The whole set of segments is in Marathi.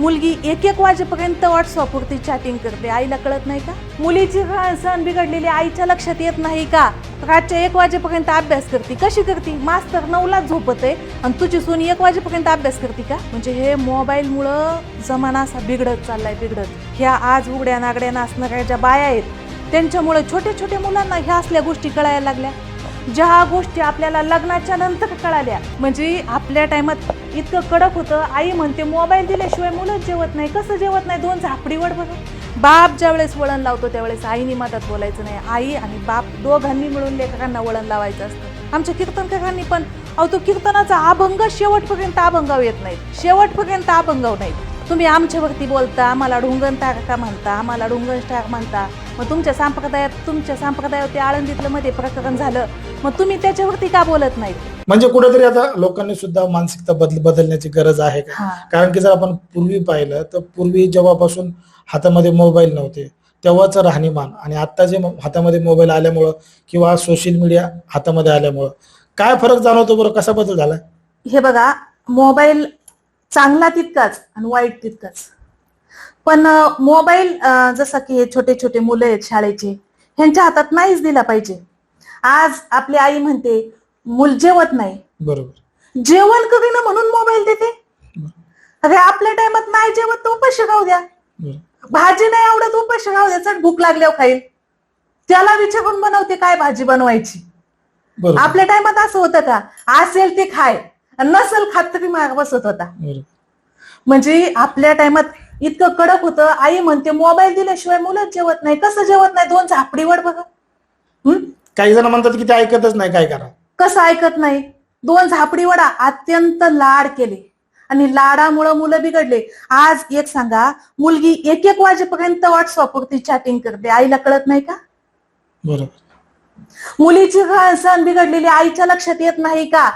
मुलगी एक एक वाजेपर्यंत व्हॉट्सअपवरती चॅटिंग करते. आईला कळत नाही का? मुलीची सण बिघडलेली आईच्या लक्षात येत नाही का? रातच्या एक वाजेपर्यंत अभ्यास करते. कशी करते? मास्तर नऊलाच झोपत आहे आणि तुझी सून एक वाजेपर्यंत अभ्यास करते का? म्हणजे हे मोबाईलमुळं जमाना असा बिघडत चाललाय बिघडत. ह्या आज उघड्या नागड्या नाचणाऱ्या ज्या बाया आहेत त्यांच्यामुळे छोट्या छोट्या मुलांना ह्या असल्या गोष्टी कळायला लागल्या. ज्या गोष्टी आपल्याला लग्नाच्या नंतर कळाल्या म्हणजे आपल्या टायमात इतकं कडक होतं. आई म्हणते मोबाईल दिल्याशिवाय मुलंच जेवत नाही. कसं जेवत नाही? दोन झापडीवर बघा. बाप ज्या वेळेस वळण लावतो त्यावेळेस आईनी मदत बोलायचं नाही. आई आणि बाप दोघांनी मिळून लेखकांना वळण लावायचं असतं. आमच्या कीर्तनकारांनी पण अहो तो कीर्तनाचा अभंग शेवटपर्यंत अभंगाव येत नाही. शेवटपर्यंत अभंगाव नाही. तुम्ही आमच्यावरती बोलता आम्हाला ढुंगण तारका म्हणता? आम्हाला ढुंगण स्टार म्हणता? मग तुमच्या संप्रदायात तुमच्या संप्रदायावरती आळंदीतलं मध्ये प्रकरण झालं मग तुम्ही त्याच्यावरती का बोलत नाहीत? म्हणजे कुठेतरी आता लोकांनी सुद्धा मानसिकता बदल बदलण्याची गरज आहे का. कारण की जर आपण पूर्वी पाहिलं तर पूर्वी जेव्हापासून हातामध्ये मोबाईल नव्हते तेव्हाच राहणीमान आणि आता जे हातामध्ये मोबाईल आल्यामुळं किंवा सोशल मीडिया हातामध्ये आल्यामुळं काय फरक जाणवतो बरं? कसा बदल झालाय हे बघा मोबाईल चांगला तितकाच आणि वाईट तितकाच. पण मोबाईल जसं की हे छोटे छोटे मुलं आहेत शाळेचे ह्यांच्या हातात नाहीच दिला पाहिजे. आज आपली आई म्हणते मूल जेवत नाही. बरोबर. जेवण करीना म्हणून मोबाईल देते. अरे आपल्या टायमात नाही जेवत तर उपाशी राहू द्या. भाजी नाही आवडत उपाशी राहू द्या. चट भूक लागल्यावर खाईल. त्याला विचारून बनवते काय भाजी बनवायची. आपल्या टायमात असं होतं का? असेल ते खाय. नसेल खात तरी माग बसत होता. म्हणजे आपल्या टायमात इतकं कडक होतं. आई म्हणते मोबाईल दिल्याशिवाय मुलंच जेवत नाही. कसं जेवत नाही? दोन झापडीवर बघा. काही जण म्हणतात की ते ऐकतच नाही काय करा? कसं ऐकत नाही? दोन झापडी वडा अत्यंत लाड केले आणि लाडामुळं मुलं बिघडले. आज एक सांगा मुलगी एक एक वाजेपर्यंत व्हॉट्सअपवरती चॅटिंग करते. आईला कळत नाही का? बरोबर. मुलीची सण बिघडलेली आईच्या लक्षात येत नाही का?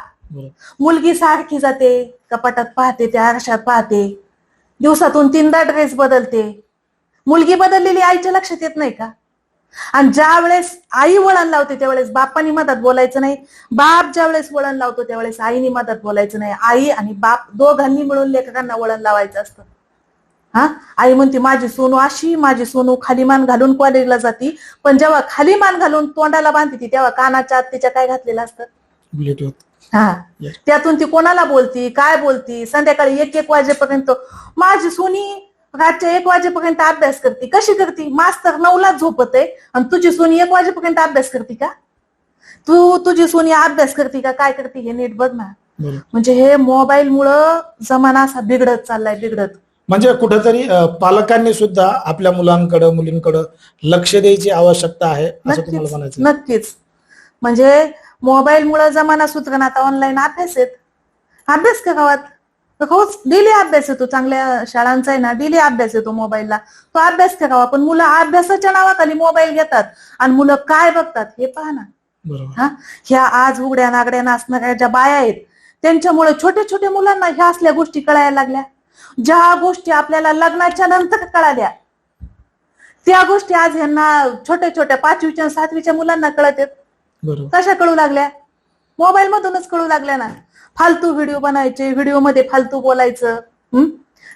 मुलगी सारखी जाते कपाटात पाहते त्या आरशात पाहते. दिवसातून तीनदा ड्रेस बदलते. मुलगी बदललेली आईच्या लक्षात येत नाही का? आणि ज्या वेळेस आई वळण लावते त्यावेळेस बापानी मदत बोलायचं नाही. बाप ज्या वेळेस वळण लावतो त्यावेळेस आईनी मदत बोलायचं नाही. आई आणि बाप दोघांनी मिळून लेकरांना वळण लावायचं असतं. हा? आई म्हणते माझी सोनू अशी माझी सोनू खाली मान घालून कॉलेजला जाती. पण जेव्हा खाली मान घालून तोंडाला बांधते ती तेव्हा कानाच्या आत तिच्या काय घातलेलं असतं? हा. त्यातून ती कोणाला बोलती काय बोलती? संध्याकाळी एक एक वाजेपर्यंत माझी सुनी रातच्या एक वाजेपर्यंत अभ्यास करते. कशी करते? मास्तर नऊलाच झोपत आहे आणि तुझी सोनी एक वाजेपर्यंत अभ्यास करते का? तू तुझी सोनी अभ्यास करते का? काय करते? हे नीट बघ ना. म्हणजे हे मोबाईल मुळे जमाना असा बिघडत चाललाय बिघडत. म्हणजे कुठेतरी पालकांनी सुद्धा आपल्या मुलांकडं मुलींकडं लक्ष द्यायची आवश्यकता आहे असं तुम्हाला नक्कीच. म्हणायचं नक्कीच. म्हणजे मोबाईल मुळे जमाना सुधरण आता ऑनलाईन अभ्यास आहेत. अभ्यास करावात. रोज डेली अभ्यास येतो चांगल्या शाळांचा आहे ना डेली अभ्यास येतो मोबाईलला. तो अभ्यास करावा पण मुलं अभ्यासाच्या नावाखाली मोबाईल घेतात. आणि मुलं काय बघतात हे पहा ना. हा? ह्या आज उघड्या नागड्या नाचणाऱ्या ज्या बाया आहेत त्यांच्यामुळे छोट्या छोट्या मुलांना ह्या असल्या गोष्टी कळायला लागल्या. ज्या गोष्टी आपल्याला लग्नाच्या नंतर कळाल्या त्या गोष्टी आज ह्यांना छोट्या छोट्या पाचवीच्या सातवीच्या मुलांना कळत आहेत. कशा कळू लागल्या? मोबाईल मधूनच कळू लागल्या ना. फालतू व्हिडिओ बनायचे व्हिडिओमध्ये फालतू बोलायचं हं?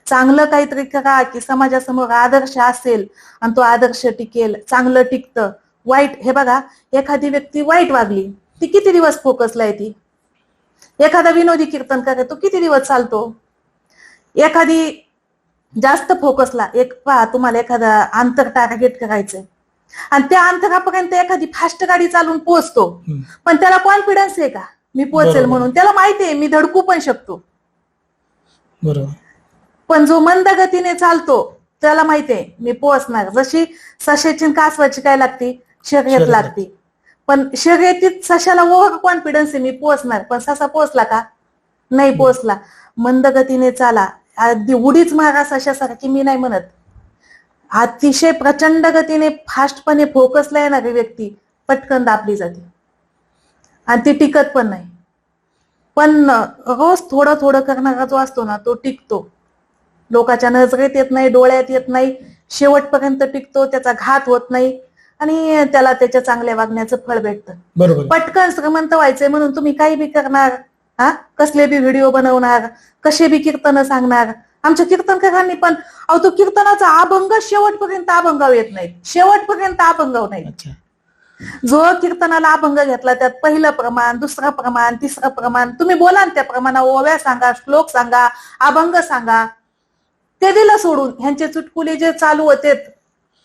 चांगलं काहीतरी करा की समाजासमोर आदर्श असेल आणि तो आदर्श टिकेल चांगलं टिकतं. वाईट हे बघा एखादी व्यक्ती वाईट वागली ती किती दिवस फोकसला आहे ती? एखादा विनोदी कीर्तन करा तो किती दिवस चालतो? एखादी जास्त फोकसला एक पहा तुम्हाला एखादा आंतर टार्गेट करायचंय. आणि त्या अंतरापर्यंत एखादी फास्ट गाडी चालून पोहोचतो. हम्म. पण त्याला कॉन्फिडन्स आहे का? मी बरोबर. म्हणून. त्याला माहिती आहे मी धडकू पण शकतो. बरोबर. पण जो मंद गतीने चालतो त्याला माहिती आहे मी पोहोचणार. जशी सशाची कासवाची काय लागती? शर्यत शर्यत. लागती. पण शर्यतीत सशाला ओव्हर कॉन्फिडन्स आहे मी पोहोचणार. पण ससा पोहोचला का? नाही पोहोचला. मंद गतीने चाला. अगदी उडीच मारा सशासारखी मी नाही म्हणत. अतिशय प्रचंड गतीने फास्टपणे फोकसला येणारी व्यक्ती पटकन दाबली जाते. आणि ती टिकत पण नाही. पण रोज थोडं थोडं करणारा जो असतो ना तो टिकतो. लोकांच्या नजरेत येत नाही डोळ्यात येत नाही शेवटपर्यंत टिकतो त्याचा घात होत नाही आणि त्याला त्याच्या चांगल्या वागण्याचं फळ भेटतं. पटकन श्रीमंत व्हायचंय म्हणून तुम्ही काही बी करणार हा? कसले बी व्हिडिओ बनवणार कसे बी कीर्तन सांगणार. आमच्या कीर्तनकारांनी पण अहो तो कीर्तनाचा अभंग शेवटपर्यंत अभंगाव येत नाही शेवटपर्यंत अभंगाव नाही जो कीर्तनाला अभंग घेतला त्यात पहिलं प्रमाण दुसरं प्रमाण तिसरं प्रमाण तुम्ही बोला ना त्या प्रमाणावर ओव्या सांगा श्लोक सांगा अभंग सांगा. ते दिलं सोडून ह्यांचे चुटकुले जे चालू होते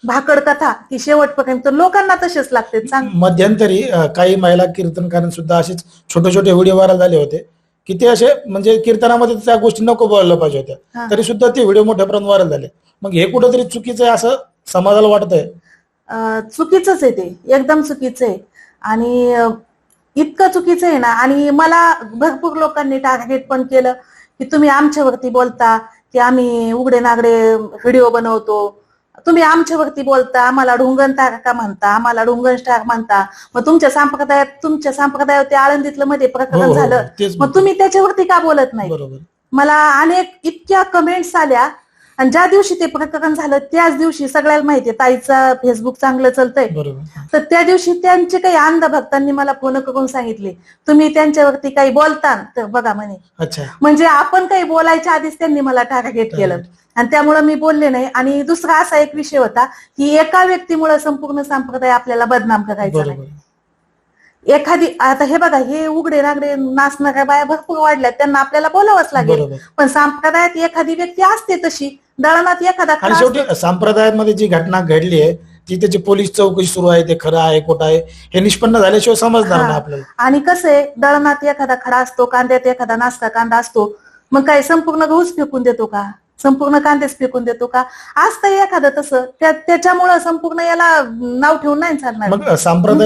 भाकड कथा की शेवटपर्यंत लोकांना तसेच लागते. सांग. मध्यंतरी काही महिला कीर्तनकारांनी सुद्धा असेच छोटे छोटे व्हिडिओ व्हायरल झाले होते की ते असे म्हणजे कीर्तनामध्ये त्या गोष्टी नको बोलायला पाहिजे. होत्या. तरी सुद्धा ते व्हिडिओ मोठ्या प्रमाणात व्हायरल झाले. मग हे कुठंतरी चुकीचं आहे असं समाजाला वाटतंय? अं, चुकीचंच आहे ते. एकदम चुकीचं आहे. आणि इतकं चुकीचं आहे ना आणि मला भरपूर लोकांनी टार्गेट पण केलं की तुम्ही आमच्यावरती बोलता की आम्ही उघडे नागडे व्हिडिओ बनवतो. तुम्ही आमच्यावरती बोलता आम्हाला ढुंगण तारका म्हणता आम्हाला ढुंगण स्टार म्हणता. मग तुमच्या संप्रदायात तुमच्या संप्रदायात ते आळंदीतलं मध्ये हो, प्रकरण हो, झालं. मग तुम्ही त्याच्यावरती का बोलत नाही? मला अनेक इतक्या कमेंट्स आल्या आणि ज्या दिवशी ते प्रकरण झालं त्याच दिवशी सगळ्याला माहितीये ताईचा फेसबुक चांगलं चालतंय. बरोबर. तर त्या दिवशी त्यांचे काही अंधभक्तांनी मला फोन करून सांगितले तुम्ही त्यांच्यावरती काही बोलता तर बघा म्हणे. अच्छा. म्हणजे आपण काही बोलायच्या आधीच त्यांनी मला टार्गेट केलं. आणि त्यामुळे मी बोलले नाही. आणि दुसरा असा एक विषय होता की एका व्यक्तीमुळे संपूर्ण संप्रदाय आपल्याला बदनाम करायचा नाही. एखादी आता हे बघा हे उघडे नागडे नाचणाऱ्या बाया भरपूर वाढल्या त्यांना आपल्याला बोलावंच लागेल. बरोबर. पण संप्रदायात एखादी व्यक्ती असते तशी दळणात एखादा आणि शेवटी संप्रदायामध्ये जी घटना घडली आहे ती त्याची पोलीस चौकशी सुरू आहे ते खरं आहे खोटं आहे हे निष्पन्न झाल्याशिवाय समजणार हा. नाही आपल्याला. आणि कसं आहे दळणात एखादा खडा असतो कांद्यात एखादा नाश्ता कांदा असतो मग काय संपूर्ण गहूच फेकून देतो का? संपूर्ण कांदेच फेकून देतो का? असतं एखादं तसं त्या- त्याच्यामुळं संपूर्ण याला नाव ठेवून नाही चालणार. मग संप्रदाय